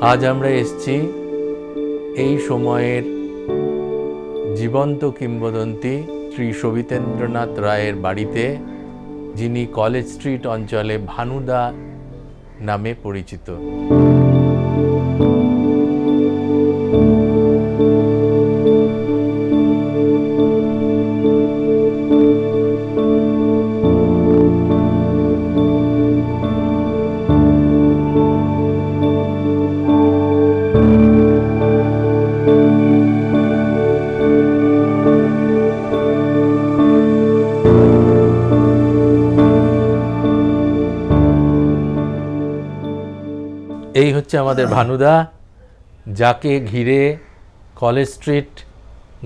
আজ আমরা এসছি এই সময়ের জীবন্ত কিংবদন্তি শ্রী সবিতেন্দ্রনাথ রায়ের বাড়িতে, যিনি কলেজ স্ট্রিট অঞ্চলে ভানুদা নামে পরিচিত। হচ্ছে আমাদের ভানুদা যাকে ঘিরে কলেজ স্ট্রিট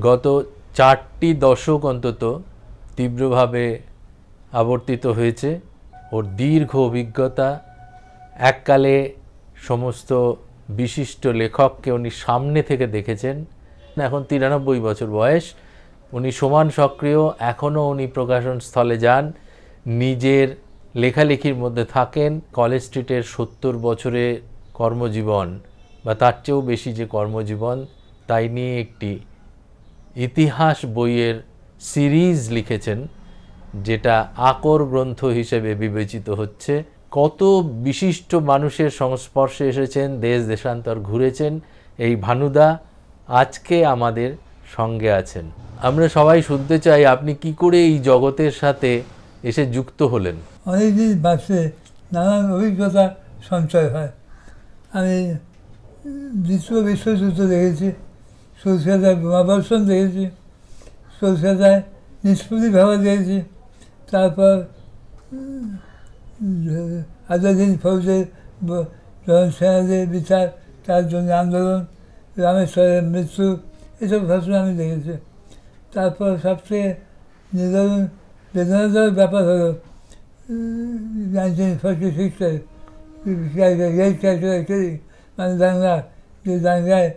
গত চারটি দশক অন্তত তীব্রভাবে আবর্তিত হয়েছে। ওর দীর্ঘ অভিজ্ঞতা এককালে সমস্ত বিশিষ্ট লেখককে উনি সামনে থেকে দেখেছেন। এখন তিরানব্বই বছর বয়স। উনি সমান সক্রিয় এখনও উনি প্রকাশন স্থলে যান। নিজের লেখালেখির মধ্যে থাকেন। কলেজ স্ট্রিটের সত্তর বছরে কর্মজীবন, বা তার চেয়েও বেশি যে কর্মজীবন, তাই নিয়ে একটি ইতিহাস বইয়ের সিরিজ লিখেছেন, যেটা আকর গ্রন্থ হিসেবে বিবেচিত হচ্ছে। কত বিশিষ্ট মানুষের সংস্পর্শে এসেছেন, দেশ দেশান্তর ঘুরেছেন এই ভানুদা আজকে আমাদের সঙ্গে আছেন। আমরা সবাই শুনতে চাই, আপনি কি করে এই জগতের সাথে এসে যুক্ত হলেন? অনেকদিন বাসে নানান অভিজ্ঞতা সঞ্চয় হয়। আমি দ্বিতীয় বিশ্বযুদ্ধ দেখেছি কলকাতায় বোমাবর্ষণ দেখেছি কলকাতায় নিষ্পত্তি ভাবা দেখেছি, তারপর আজাদিন ফৌজের যখন সেনাদের বিচার, তার জন্য আন্দোলন, রামেশ্বরের মৃত্যু, এসব ঘটনা আমি দেখেছি। তারপর সবচেয়ে নিদারুণ, বেদনাদায়ক ব্যাপার হলো নাইনটিন ফর্টি সিক্সে এই ক্যালকুলেটারি মানে দাঙ্গা যে দাঙ্গায়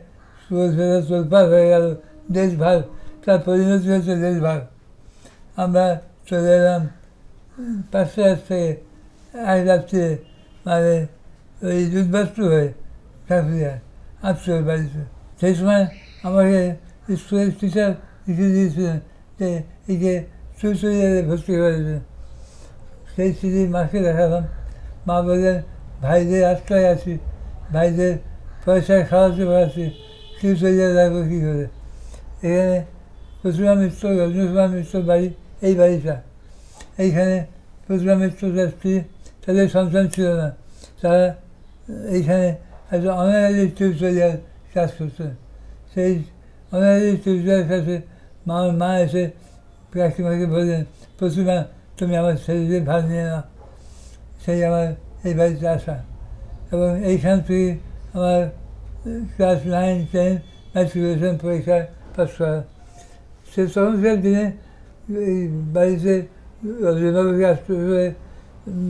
সুরক্ষা তোলপাড় হয়ে গেল দেশভাগ তার পরিণতি হচ্ছে দেশভাগ আমরা চলে এলাম পাঁচটা রাত থেকে এক রাত্রে মানে ওই উদ্বাস্তু হয়ে চাকরিয়া আত্মীয় বাড়িতে সেই সময় আমাকে স্কুলের টিচার লিখে ভাইদের আশ্রয় আছি, ভাইদের পয়সা খাওয়াতে পারছি সুইসাইডে রাখব কী করে? এখানে প্রতিমা মিত্র রজনীকুমার মিত্র বাড়ি, এই বাড়িটা। এইখানে প্রতিমা মিত্র তার স্ত্রী, তাদের সন্তান ছিল না। তারা এইখানে একটা অনারারি টিউটোরিয়াল কাজ করতেন সেই অনারারি টিউটোরিয়াল কাছে মা মা এসে কাকিমাকে বললেন, প্রতিমা, তুমি আমার ছেলেদের ভাগ নিয়ে নাও। সেই আমার এই বাড়িতে আসা এবং এইখান থেকে আমার ক্লাস নাইন টেন ম্যাট্রিকুলেশন পরীক্ষায় পাস করা সে তখনকার দিনে এই বাড়িতে অভিভাবক আসতে হয়ে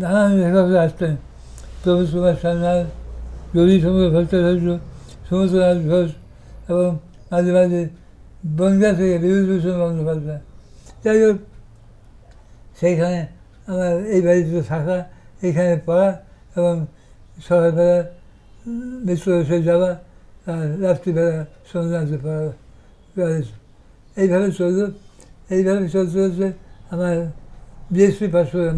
নানান লেখকরা আসতেন প্রভু কুমার সান্যাল রবি সময় ভট্টাচার্য সমুদ্রনাথ ঘোষ এবং মাঝে মাঝে বনগা থেকে বিভূতিভূষণ বন্দ্যোপাধ্যায় যাই হোক সেইখানে আমার এই বাড়িতে থাকা এইখানে পড়া এবং সকালবেলা মিত্র এসে যাওয়া আর রাত্রিবেলা সন্ধ্যাতে পড়া কলেজ এইভাবে চলল এইভাবে চলতে চলতে আমার বিএসপি পাস করলাম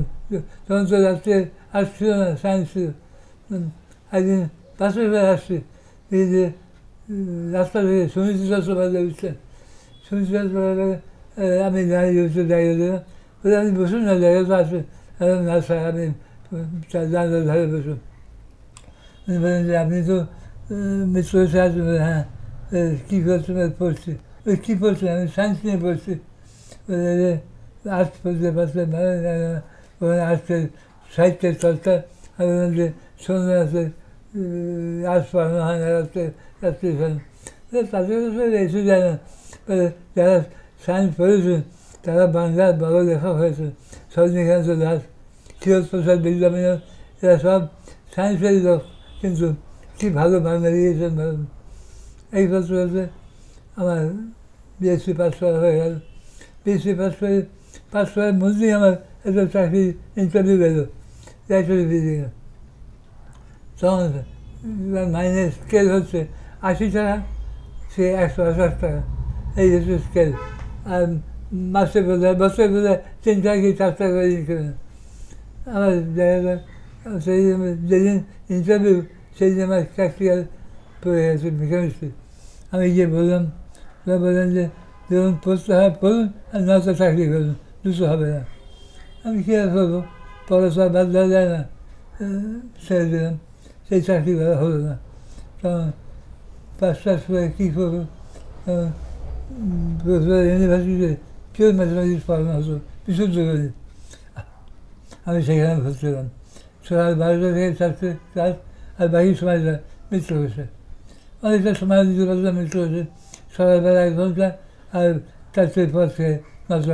তখন তো রাত্রে আর্টস ছিল না সায়েন্স ছিল উম, একদিন পাশে হয়ে আসছি এই যে উম, রাস্তা থেকে সুনীতি চট্টোপাধ্যায় উঠছেন সুনীতি চট্টোপাধ্যায় আমি দাঁড়িয়ে উঠতে দাঁড়িয়ে দিলাম বলে জানলার ধারে উনি বলেন যে আপনি তো আছেন বলে, হ্যাঁ কী করছেন পড়ছি ওই কী পড়ছেন আমি সায়েন্স নিয়ে পড়ছি আর্টস পড়তে পারছে ভালো লাগে না। ওখানে আর্টসের সাহিত্যের চর্চা বললাম যে সন্ধ্যা আছে আর্টস পড়ানো হয় না রাত্রে রাত্রে তাদের এসে যায় না যারা সায়েন্স পড়েছেন তারা বাংলার বড় লেখক হয়েছে সরজনীকান্ত দাস ক্ষীরোদ প্রসাদ বিদ্যামিনর এরা সব সায়েন্সেরই লোক কিন্তু কী ভালো বাংলা লিখেছেন ভালো এই বছর হচ্ছে আমার বিএসসি পাস করা হয়ে গেল বিএসসি পাস করে পাস করার মধ্যেই আমার একটা চাকরি ইন্টারভিউ গেল চাকরি দিয়ে তখন মাইনে স্কেল হচ্ছে আশি টাকা সে একশো আঠাশ টাকা এই হচ্ছে স্কেল আর মাসে বোধ বছরে বোধ তিন টাকা কি চার টাকা করে ইনকাম আমার দেখা যায় সেই যেদিন ইন্টারভিউ সেই দিন আমার প্র্যাকটিক্যাল পড়ে গেছে মেকানিক্সে আমি গিয়ে বললাম ওরা বললেন যে ধরুন পড়তে হয় পড়ুন আর নয়তো চাকরি করুন দুটো হবে না আমি কী আর করব পড়াশোনা বাদ দেওয়া যায় না আহ, ছেড়ে দিলাম সেই চাকরি করা হলো না তখন পাঁচ পাস করে কী করব তখন ইউনিভার্সিটিতে পিওর ম্যাথমেটিক্স পড়ানো হতো বিশুদ্ধ গণিত আমি সেখানে ভর্তি হলাম সকাল বারোটা থেকে চারটে ক্লাস আর বাকি সময়টা মিত্র বসে অনেকটা সময় দিতে পারলাম মিত্র বসে সকালবেলা এক ঘণ্টা আর চারটের পর থেকে নশো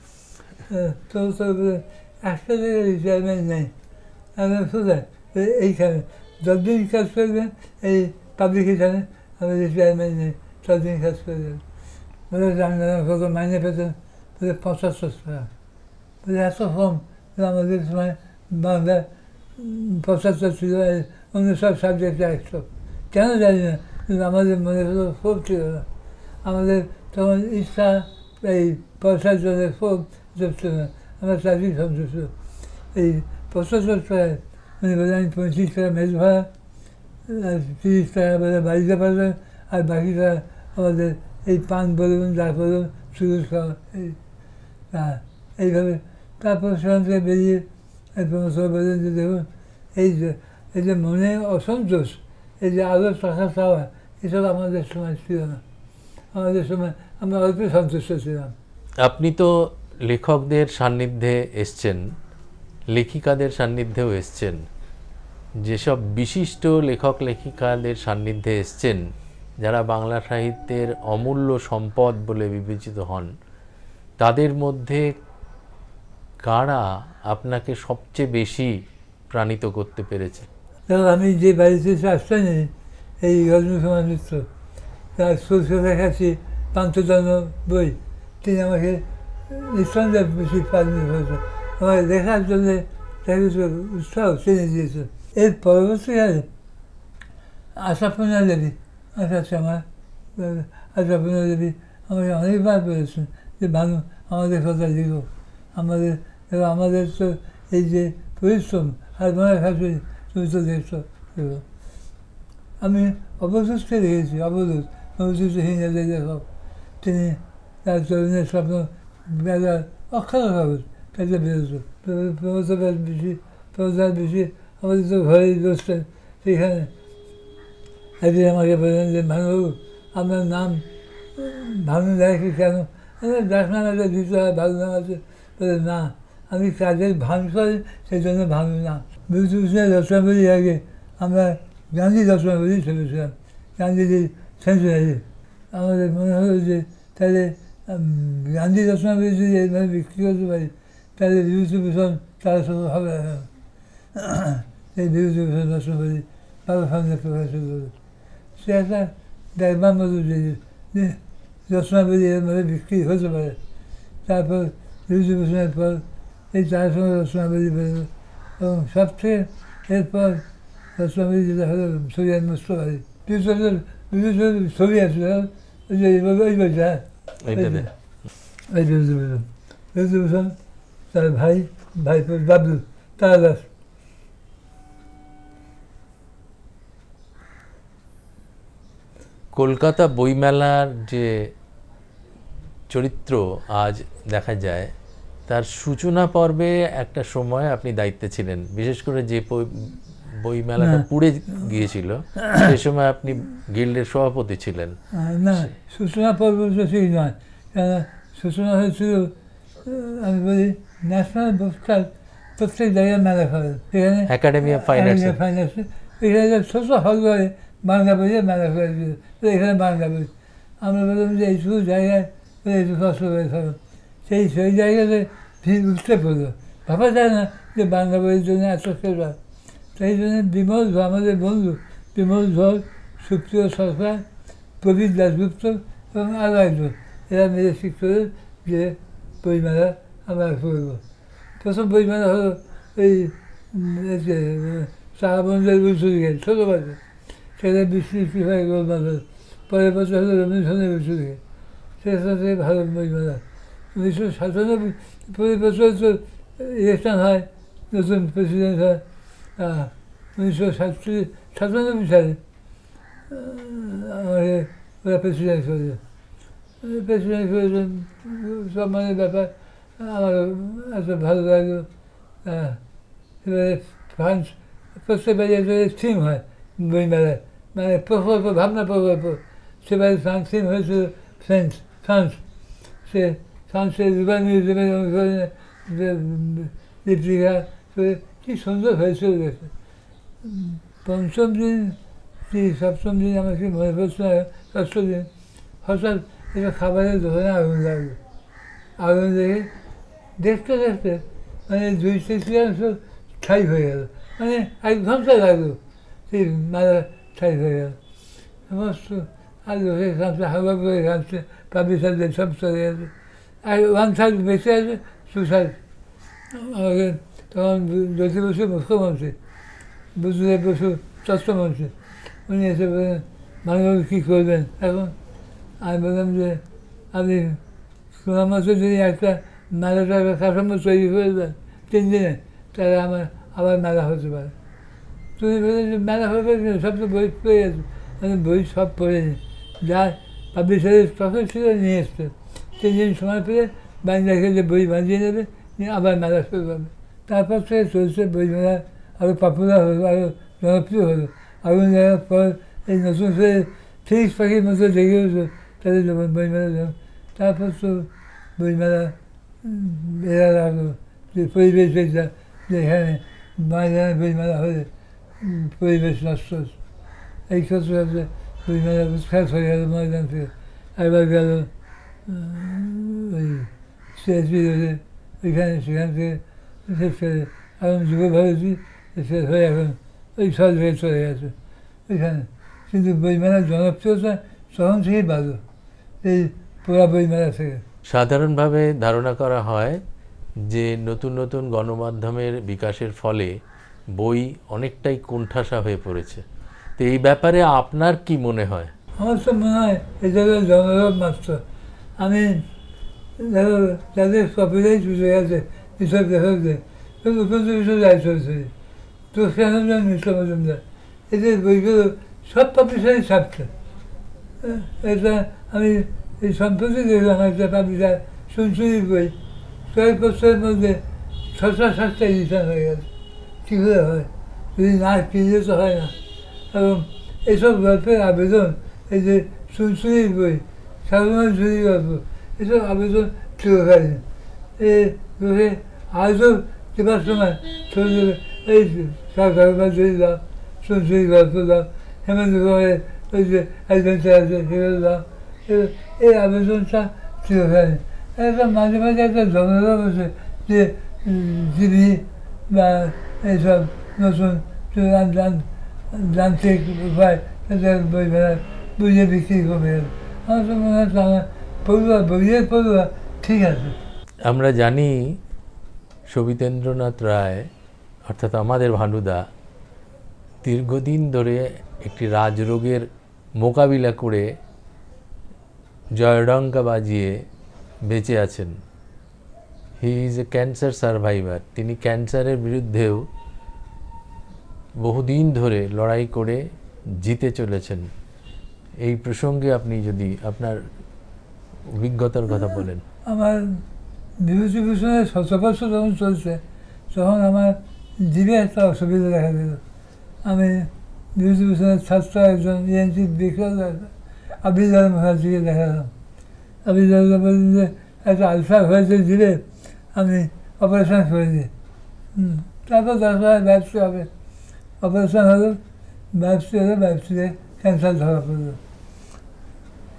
একবার আমি তো এই যে কলেজে পড়াচ্ছি রিচার্জ করব এক বছর দু বছর ইনস্টিটিউশন তাহলে বললেন বাড়ি যাও অচেতন মাসে সে শিয়াল যায় আরে তোমাদের তো এক বছর দু বছর বলব আমি শুনলাম যে আমি আলিপুরে নাকি শিখলাম আমাকে যেদিন শেষ হবে দুটো সম্বল দিয়ে বলে যা বাড়ি যাও আর তো থাকতে না সব না না না আমরা চাকরি সন্তুষ্ট এই পঁচাত্তর টাকায় মানে বলে আমি পঁয়ত্রিশ টাকা মেজ ভাড়া আর তিরিশ টাকা বলে বাড়িতে পারবেন আর বাকি টাকা আমাদের এই পান বলুন যা বলুন সুরজ খাওয়া এই হ্যাঁ এইভাবে তারপর সেখান থেকে বেরিয়ে প্রমোসর বললেন যে দেখুন এই যে এই যে মনে অসন্তোষ এই যে আরও টাকা চাওয়া এসব আমাদের সময় ছিল না আমাদের সময় আমরা অল্প সন্তুষ্ট ছিলাম আপনি তো লেখকদের সান্নিধ্যে এসছেন, লেখিকাদের সান্নিধ্যেও এসছেন, যেসব বিশিষ্ট লেখক লেখিকাদের সান্নিধ্যে এসছেন, যারা বাংলা সাহিত্যের অমূল্য সম্পদ বলে বিবেচিত হন, তাদের মধ্যে কারা আপনাকে সবচেয়ে বেশি প্রাণিত করতে পেরেছে? আমি যে বাড়িতে আসতেন এই রজনীকুমার মিত্র, তার সুস্থ দেখাচ্ছি পান্তজন্য বই, তিনি আমাকে নিঃসন্দেহে প্রাণিত হয়েছে আমাকে দেখার জন্য তাকে উৎসাহ চিনে দিয়েছে। এর পরবর্তীকালে আশাপূর্ণা দেবী আশা শ্যামা আশাপূর্ণা দেবী আমাকে অনেকবার বলেছেন যে, ভানু, আমাদের কথা লিখো। আমাদের আমাদের তো এই যে পরিশ্রম মনে খাচ্ছি তুমি তো দেখছ। আমি অবদূতকে দেখেছি, অবদূত। অবদূতহীন এদের লেখক তিনি তার তরুণের স্বপ্ন বেলা অক্ষর কাগজ তাতে বেরোতো প্রমোদার বেশি প্রমোদার বেশি আমাদের তো ঘরেই বসতেন সেখানে একদিন আমাকে বললেন যে ভানুবাবু আপনার নাম ভানু দেখি কেন ডাক নাম একটা দিতে হয় ভালো নাম আছে বলে না আমি কাজের ভান করি সেই জন্য ভানু নাম বিভূতিভূষণের রচনাবলী আগে আমরা গান্ধী রচনাবলী চলেছিলাম গান্ধীজির সেঞ্চুরি আমাদের মনে হলো যে তাহলে উম, গান্ধী রচনাবলী যদি এইভাবে বিক্রি করতে পারি তাহলে বিভূতিভূষণ তার সঙ্গে হবে না। এই বিভূতিভূষণ রচনাবলী কারও সামনে প্রকাশ করবে সে একটা দেখবার মতো জিনিস যে রচনাবলী এর মধ্যে বিক্রি হতে পারে তারপর বিভূতিভূষণের পর এই তার সঙ্গে রচনাবলী বেরোলো এবং সবথেকে এরপর সবসময় যেটা হলো সরিয়ার মুস্তফারি পিছনে বিভিন্ন এইভাবে তার ভাই বাবলু তারা দাস কলকাতা বইমেলার যে চরিত্র আজ দেখা যায় তার সূচনা পর্বে একটা সময় আপনি দায়িত্বে ছিলেন বিশেষ করে যে বই- বইমেলাটা না। পুড়ে গিয়েছিল। সে সময় আপনি গিল্ডের সভাপতি ছিলেন। না সূচনা পর্ব ঠিক নয়। সূচনা হয়েছিল আমি বলি ন্যাশনাল বুকস্টার প্রত্যেক জায়গায় মেলা করে। সেখানে academy of fine arts finance এখানে ছোট হল করে বাংলা বইয়ে মেলা করেছিল। এখানে বাংলা বই। আমরা বললাম যে এইটুকু জায়গায় একটু কষ্ট করে। থাকো সেই সেই জায়গাতে ভিড় উঠতে পড়ল। ভাবা যায় না যে বাংলা বইয়ের জন্য এত সেবা সেই জন্য বিমল ধর আমাদের বন্ধু। বিমল ধর সুপ্রিয় সরকার, প্রবীর দাসগুপ্ত এবং আরও এরা মিলে ঠিক করে যে বইমেলা আমরা করব। প্রথম বইমেলা হলো এই যে শাহবন্দের বিশ্ববিদ্যালয় ছোটো বাচ্চা সেটা বৃষ্টি হয়ে গোলমাল হলো। পরের বছর হলো রবীন্দ্রনাথের বিশ্ববিদ্যালয় সেটা সাথে ভালো বইমেলা। উনিশশো সাতানব্বই, পরের বছর তো ইলেকশন হয়, নতুন প্রেসিডেন্ট হয়। উনিশশো সাতচল্লিশ সাতানব্বই সালে আমাকে ওরা প্রেসিডেন্ট করেছে প্রেসিডেন্ট করেছেন সম্মানের ব্যাপার আমার এত ভালো লাগল এবারে ফ্রান্স প্রত্যেকবারে একটা থিম হয় বইমেলায় মানে প্রকল্প ভাবনা প্রকল্প সেবারে ফ্রান্স থিম হয়েছিল ফ্রেন্স ফ্রান্স সে ফ্রান্সের রুবা মিউজিয়ামের অনুকরণে দীপিকা কি সুন্দর দেখতে উম, পঞ্চম দিন কি সপ্তম দিন আমার কি মনে পড়ছে ষষ্ঠ দিন হঠাৎ এটা খাবারের দোকানে আগুন লাগল। আগুন লেগে দেখতে দেখতে মানে দুই সব ছাই হয়ে গেল। মানে এক ঘণ্টা লাগল সেই মারা ছাই হয়ে গেল। সমস্ত আর লোকে ঘামছে হাওয়া করে পাবি সাথে সব চলে গেছে। আর ওয়ান সাইড বেঁচে আছে টু আমাকে তখন জ্যোতি বসু মুখ্যমন্ত্রী বুঝলে বসু স্বাস্থ্যমন্ত্রী উনি এসে বলেন মানবাবু কী করবেন এখন আমি বললাম যে আপনি সুনামত যদি একটা মেলা টাকা কাঠামো তৈরি করে দেন তিন দিনে তাহলে আমার আবার মেলা হতে পারে তুমি বলে যে মেলা হবে সব তো বই পড়ে গেছে আমি বই সব পড়েছি যা পাবলিশারের স্টকে ছিল নিয়ে এসছে তিন দিন সময় পেলে বাংলাকে যে বই বাঁধিয়ে নেবে নিয়ে আবার মেলা শুরু করবে তারপর থেকে চলছে বই মেলা আরও পপুলার হলো আরও জনপ্রিয় হলো আগুন লাগার পর এই নতুন করে ফিনিক্স পাখির মতো দেখে হতো তাদের যখন বইমেলা যখন তারপর তো বইমেলা উম, এরা লাগল যে পরিবেশ এটা যেখানে ময়দানে বইমেলা হলে উম, পরিবেশ নষ্ট হচ্ছে এই ক্ষেত্রে হচ্ছে বইমেলা উৎখাত হয়ে গেল ময়দান থেকে একবার গেল শেষ করে এখন যুব ভারতী শেষ হয়ে এখন ওই সব হয়ে চলে গেছে। ওইখানে কিন্তু বইমেলার জনপ্রিয়তা তখন থেকেই ভালো এই পুরা বইমেলা থেকে। সাধারণভাবে ধারণা করা হয় যে নতুন নতুন গণমাধ্যমের বিকাশের ফলে বই অনেকটাই কোণঠাসা হয়ে পড়েছে। তো এই ব্যাপারে আপনার কি মনে হয়? আমার তো মনে হয় এটা হলো জনরব মাত্র। আমি দেখো যাদের কপিরাইট চলে গেছে এসব লেখকদের উপযুক্ত বিষয় দায় চলছে তুষারঞ্জন মিশ্র মজুমদার এদের বইগুলো সব পাবলিশারই ছাপছে এটা আমি এই সম্প্রতি দেখলাম একটা পাবলিশার শুনশুনির বই কয়েক বছরের মধ্যে ছটা সাতটা এডিশন হয়ে গেছে কী করে হয় যদি না কিনলে তো হয় না এবং এসব গল্পের আবেদন এই যে শুনশুনির বই সাধারণ ঝুড়ি গল্প এসব আবেদন চিরকালীন এ আজও দেবার সময় ছোটো এই সরকার ঝুড়ি দাও শুনশুনি গল্প দাও হেমন্ত কুমারের ওই যে অ্যাডভেঞ্চার আছে এই আবেদনটা একটা মাঝে মাঝে একটা জনতা বসে যে জিবি বা এইসব নতুন যান- যান- যান্ত্রিক উপায় তাদের বই বেড়া বুঝে বিক্রি করবে আমার তো মনে হয় পড়ুয়া বইয়ে পড়ুয়া ঠিক আছে আমরা জানি সবিতেন্দ্রনাথ রায়, অর্থাৎ আমাদের ভানুদা, দীর্ঘদিন ধরে একটি রাজরোগের মোকাবিলা করে জয়ডঙ্কা বাজিয়ে বেঁচে আছেন। He is a cancer survivor তিনি ক্যান্সারের বিরুদ্ধেও বহুদিন ধরে লড়াই করে জিতে চলেছেন। এই প্রসঙ্গে আপনি যদি আপনার অভিজ্ঞতার কথা বলেন। আমার বিভূতিভূষণের শতবর্ষ যখন চলছে, তখন আমার জীবে একটা অসুবিধা দেখা দিল। আমি বিভূতিভূষণের ছাত্র একজন E ইএনটি বিক্রয় আবিদার মুখার্জিকে দেখালাম। আবিদার বললেন যে, একটা আলসার হয়েছে জীবে আমি অপারেশন করে দিই তারপর তারপরে ব্যবসা হবে। অপারেশন হলো, ব্যবসা হলো, ব্যবসাতে ক্যান্সার ধরা পড়ল।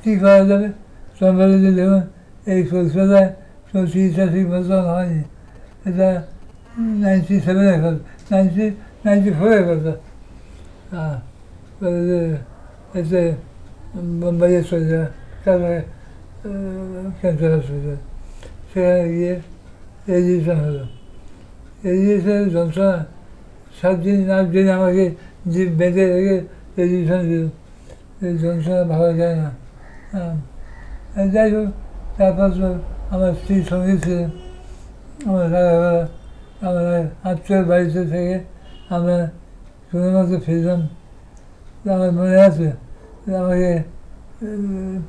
কী করা যাবে? বলে যে, দেখুন, এই কলকাতায় সব চিকিৎসা ঠিক মতন হয়নি এটা নাইনটি সেভেনের কথা নাইনটি নাইনটি ফোরের কথা হ্যাঁ বলে যে এতে বোম্বাইয়ে চলে যায় তারপরে ক্যান্সার হসপিটাল সেখানে গিয়ে রেজিস্ট্রেশন হলো রেজিস্ট্রেশনের যন্ত্রণা সাত দিন আট দিন আমাকে যে বেঁধে রেখে রেজিস্ট্রেশন দিল এই যন্ত্রণা ভালো যায় না আমার স্ত্রী সঙ্গে ছিলেন আমার রাগাবেলা আমার আত্মীয় বাড়িতে থেকে আমরা মতো ফিরলাম। আমার মনে আছে, আমাকে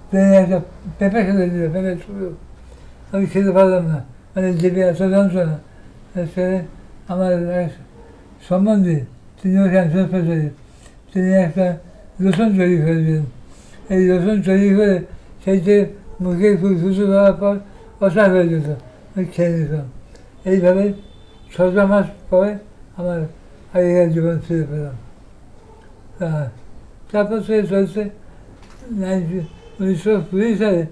প্লেনে একটা পেঁপে খেতে দিল, পেঁপে শুরু আমি খেতে পারলাম না মানে জিভে এত যন্ত্রণা সে আমার সম্বন্ধে তিনিও ক্যান্সার পেশেন্ট তিনি একটা রসুন তৈরি করে দিলেন। এই রসুন তৈরি করে সেইতে মুখে ফুসফুসু দেওয়ার পর অসা হয়ে যেত, আমি খেয়ে নিতাম এইভাবে ছটা মাস পরে আমার আগেকার জীবন ফিরে পেলাম। তারপর সে চলছে উনিশশো কুড়ি সালে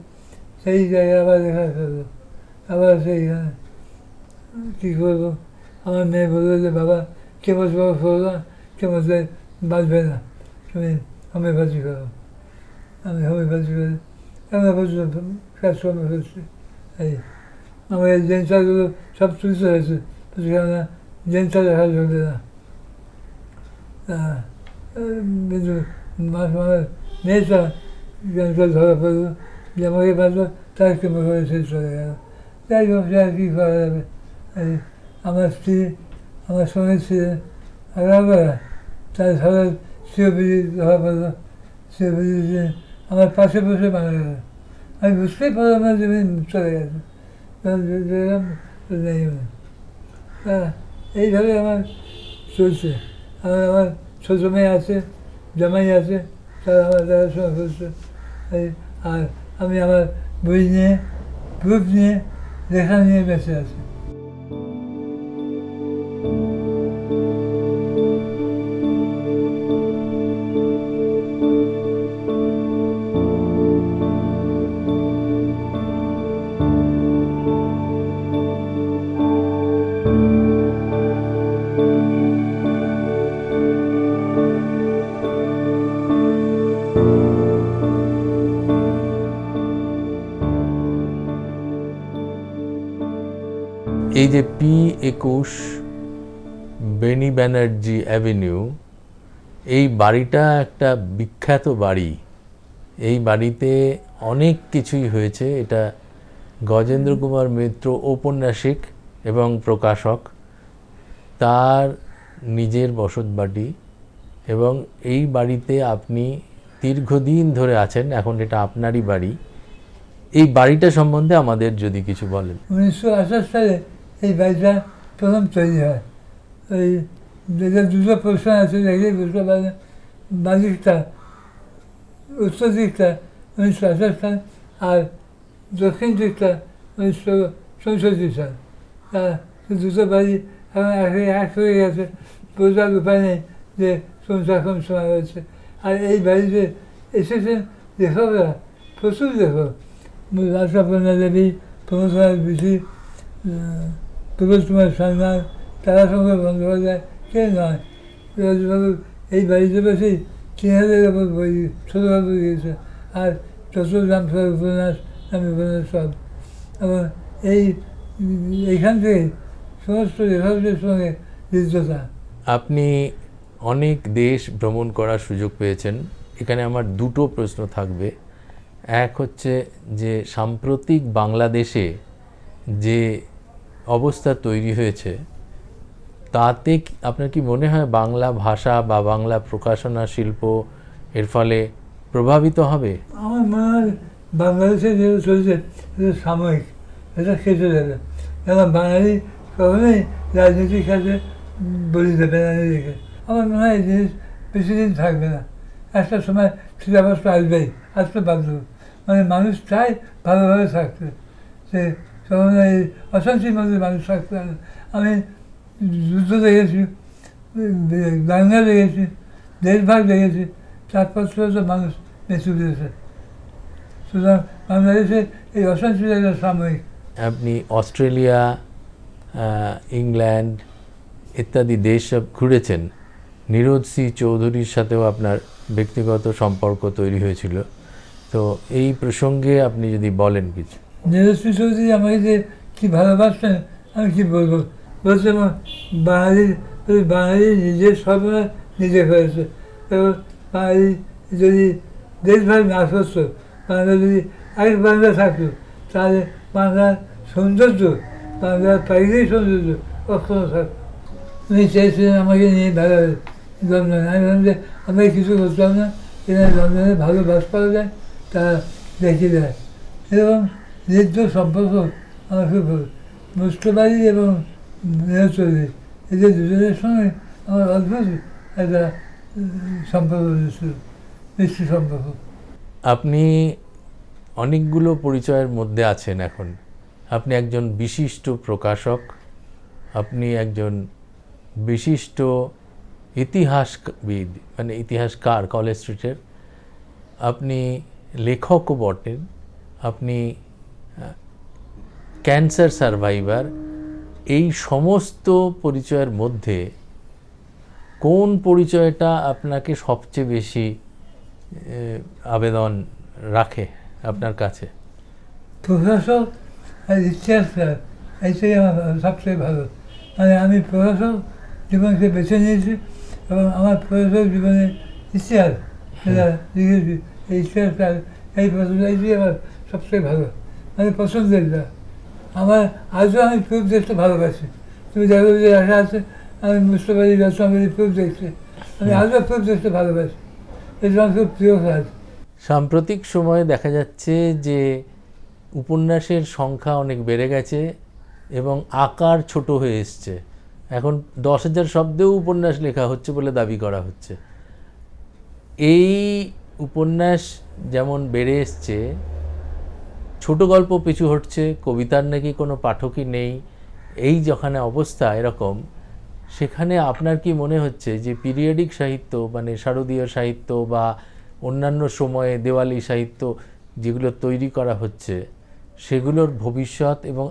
সেই জায়গায় আবার দেখা ফেলল আবার সেইখানে কী করব? আমার মেয়ে বলল যে, বাবা, কেমন বাবা করব না কেমতে বাঁচবে না। তুমি হোমিওপ্যাথি করো। আমি হোমিওপ্যাথি করি এমন পর্যন্ত কাজকর্ম করছি। এই আমার এই ডেন্টালগুলো সব সুস্থ হয়েছে সেখানে ডেন্টাল দেখা চলবে না কিন্তু মাস মানে মেয়েটা ডেন্টাল ধরা পড়ল যে আমাকে বাঁচলো তার কেমন করে শেষ চলে গেল যাই হোক যা কী করা যাবে আমার স্ত্রী আমার সঙ্গে ছিলেন আগাবেলা তার সাথে সিওপিডি ধরা পড়ল সিওপিডি আমার পাশে বসে মারা গেল আমি বুঝতেই পারলাম না যে চলে গেছে দেখলাম নেই। হ্যাঁ এইভাবে আমার চলছে আমার আমার ছোটো মেয়ে আছে জামাই আছে তারা আমার দেখাশোনা করছে আর আমি আমার বই নিয়ে গ্রুপ নিয়ে লেখা নিয়ে বেঁচে আছি যে পি একুশ বেনি ব্যানার্জি অ্যাভিনিউ, এই বাড়িটা একটা বিখ্যাত বাড়ি। এই বাড়িতে অনেক কিছুই হয়েছে। এটা গজেন্দ্র কুমার মিত্র ঔপন্যাসিক এবং প্রকাশক। তার নিজের বসত বাড়ি এবং এই বাড়িতে আপনি দীর্ঘদিন ধরে আছেন, এখন এটা আপনারই বাড়ি। এই বাড়িটা সম্বন্ধে আমাদের যদি কিছু বলেন। উনিশশো আঠাশ সালে এই বাড়িটা প্রথম তৈরি হয় ওই যেটা দুটো প্রশ্ন আছে দেখলে বুঝতে পারেন বাদিকটা উত্তর দিকটা উনিশশো আঠাশ সাল আর দক্ষিণ দিকটা উনিশশো চৌষট্টি সাল তা সে দুটো বাড়ি এখন এক এক হয়ে গেছে বোঝার উপায় নেই যে সংসার কম সময় হয়েছে আর এই প্রবোধ কুমার সান্যাল তারা সঙ্গে বন্দ্যোপাধ্যায় কে নয়? এই বাড়িতে বসেই তিন হাজারের ওপর বই ছোটোখাটো দিয়েছে আর নাম সব উপন্যাস আমি উপন্যাস সব। এবং এই, এইখান থেকে সমস্ত লেখকদের সঙ্গে যুদ্ধতা আপনি অনেক দেশ ভ্রমণ করার সুযোগ পেয়েছেন। এখানে আমার দুটো প্রশ্ন থাকবে। এক হচ্ছে যে সাম্প্রতিক বাংলাদেশে যে অবস্থা তৈরি হয়েছে, তাতে আপনার কি মনে হয় বাংলা ভাষা বা বাংলা প্রকাশনা শিল্প এর ফলে প্রভাবিত হবে? আমার মনে হয় বাংলাদেশে যেটা চলছে সাময়িক, এটা কেটে যাবে। এখন বাঙালি কখনোই রাজনীতির সাথে বলি দেবে নিজেকে আমার মনে হয় এই জিনিস বেশি দিন থাকবে না। একটা সময় সিলেবাসটা আসবেই, আসতে বাধ্য। মানে মানুষ চায় ভালোভাবে থাকতে সে অশান্তির মধ্যে মানুষ থাকতে। আমি যুদ্ধ দেখেছি দাঙ্গা দেখেছি দেশভাগ দেখেছি তারপর তো মানুষ বেঁচে দিয়েছে সুতরাং বাংলাদেশে এই অশান্তিটা একটা সাময়িক আপনি অস্ট্রেলিয়া ইংল্যান্ড ইত্যাদি দেশ সব ঘুরেছেন। নিরোধ সি চৌধুরীর সাথেও আপনার ব্যক্তিগত সম্পর্ক তৈরি হয়েছিল। তো এই প্রসঙ্গে আপনি যদি বলেন কিছু। নিজস্ব চৌধুরী আমাকে যে কী ভালোবাসতেন আমি কী বলব? বলছে আমার বাঙালি বাঙালি নিজের সর্বনা নিজে হয়েছে এবং বাঙালি যদি দেশভাগ না করতো, বাংলা যদি এক বাংলা থাকতো, তাহলে বাংলার সৌন্দর্য, বাংলার পাইলেই সৌন্দর্য কখনো থাকতো উনি চেয়েছিলেন আমাকে নিয়ে ভালো লন্ডনে। আমি ভাবলাম যে আমি কিছু করতাম না এখানে লন্ডনে ভালো বাস পাওয়া যায় তা দেখে দেয়। এবং দীর্ঘ সম্পর্ক খুব ভালো মুস্কবাড়ি এবং চৌধুরী এদের দুজনের সঙ্গে আমার অদ্ভুত একটা সম্পর্ক হয়েছিল মিষ্টি সম্পর্ক। আপনি অনেকগুলো পরিচয়ের মধ্যে আছেন এখন। আপনি একজন বিশিষ্ট প্রকাশক, আপনি একজন বিশিষ্ট ইতিহাসবিদ মানে ইতিহাসকার, কলেজ স্ট্রিটের। আপনি লেখকও বটেন, আপনি ক্যান্সার সার্ভাইভার, এই সমস্ত পরিচয়ের মধ্যে কোন পরিচয়টা আপনাকে সবচেয়ে বেশি আবেদন রাখে আপনার কাছে? প্রশাসক আর ইতিহাসকার এইটাই আমার সবচেয়ে ভালো। মানে আমি প্রশাসক জীবনকে বেছে নিয়েছি এবং আমার প্রশাসক জীবনের ইতিহাস যেটা লিখেছি। এই ইতিহাসকার এই এইটাই আমার সবচেয়ে ভালো। মানে পছন্দের আমার আজও আমি প্রুফ দেখতে ভালোবাসি। তুমি দেখো যে আশা আছে আমি মুস্তফালি রসমালি প্রুফ দেখছি। আমি আজও প্রুফ দেখতে ভালোবাসি। এটা আমার খুব প্রিয় কাজ। সাম্প্রতিক সময়ে দেখা যাচ্ছে যে উপন্যাসের সংখ্যা অনেক বেড়ে গেছে এবং আকার ছোট হয়ে এসছে। এখন দশ হাজার শব্দেও উপন্যাস লেখা হচ্ছে বলে দাবি করা হচ্ছে। এই উপন্যাস যেমন বেড়ে এসছে ছোট গল্প পিছু হটছে, কবিতার নাকি কোনো পাঠকই নেই। এই যখানে অবস্থা এরকম, সেখানে আপনার কি মনে হচ্ছে যে পিরিয়ডিক সাহিত্য মানে শারদীয় সাহিত্য বা অন্যান্য সময়ে দেওয়ালি সাহিত্য যেগুলো তৈরি করা হচ্ছে, সেগুলোর ভবিষ্যৎ এবং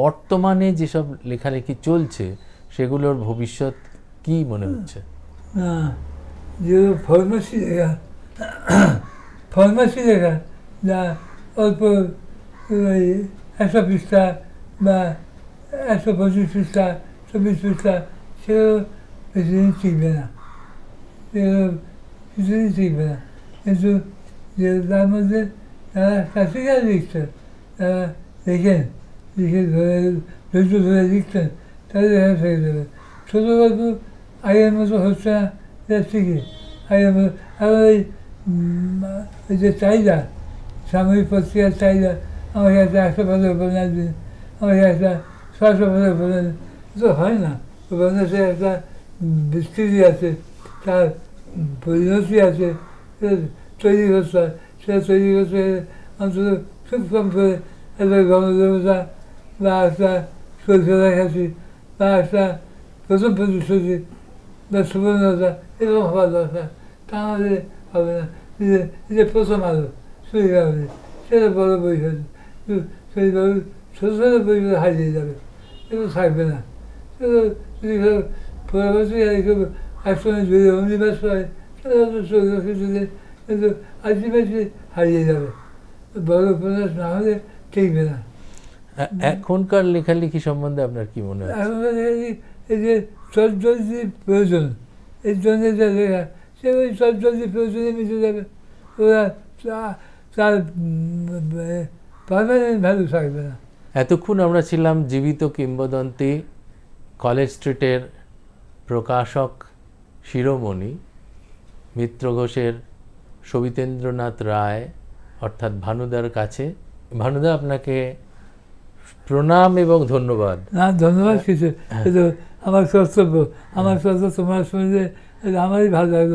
বর্তমানে যেসব লেখালেখি চলছে, সেগুলোর ভবিষ্যৎ কি মনে হচ্ছে? ফর্মাসি লেখা ফর্মাসি লেখা যা অল্প ওই একশো পৃষ্ঠা বা একশো পঁচিশ পৃষ্ঠা চব্বিশ পৃষ্ঠা সেগুলো বেশি দিন টিকবে না সেগুলো কিছুদিন টিকবে না কিন্তু যে তার মধ্যে যারা ক্লাসিক্যাল লিখছেন তারা লেখেন লিখে ধরে ধৈর্য ধরে লিখতেন তাদের লেখা থেকে দেবে ছোটো গল্প আগের মতো হচ্ছে না এটা ঠিকই আগের মতো উম, এই যে চাহিদা সাময়িক পত্রিকার চাহিদা আমাকে একটা একশো পাতার উপন্যাস দিন আমাকে একটা ছশো পাতার উপন্যাস তো হয় না উপন্যাসে একটা বিস্তৃতি আছে তার পরিণতি আছে তৈরি করতে হয় সেটা তৈরি করতে অন্তত খুব কম করে একটা গণদেবতা বা একটা সরকার খাতি বা একটা প্রথম প্রতিশ্রুতি বা সুবর্ণতা এরকম হওয়া দরকার তা আমাদের হবে না যে প্রথম আলো সুইগাবলি সেটা বড় বই সেইভাবে ছোটো ছোটো হারিয়ে যাবে এগুলো থাকবে না যদি একসঙ্গে অনিবাস হয় কিন্তু হারিয়ে যাবে বড় উপন্যাস না হলে টিকবে না এখনকার লেখালেখি সম্বন্ধে আপনার কি মনে হয় এই এই যে চর্যাদি প্রয়োজন এর জন্য যে লেখা সে ওই সব জলদি প্রয়োজনে মিশে যাবে ওরা তার পারমানেন্ট ভ্যালু থাকবে না। এতক্ষণ আমরা ছিলাম জীবিত কিংবদন্তি কলেজ স্ট্রিটের প্রকাশক শিরোমণি মিত্র ঘোষের সবিতেন্দ্রনাথ রায় অর্থাৎ ভানুদার কাছে। ভানুদা আপনাকে প্রণাম এবং ধন্যবাদ। না ধন্যবাদ কিছু। আমার কর্তব্য আমার কর্তব্য তোমার এটা আমারই ভালো লাগল।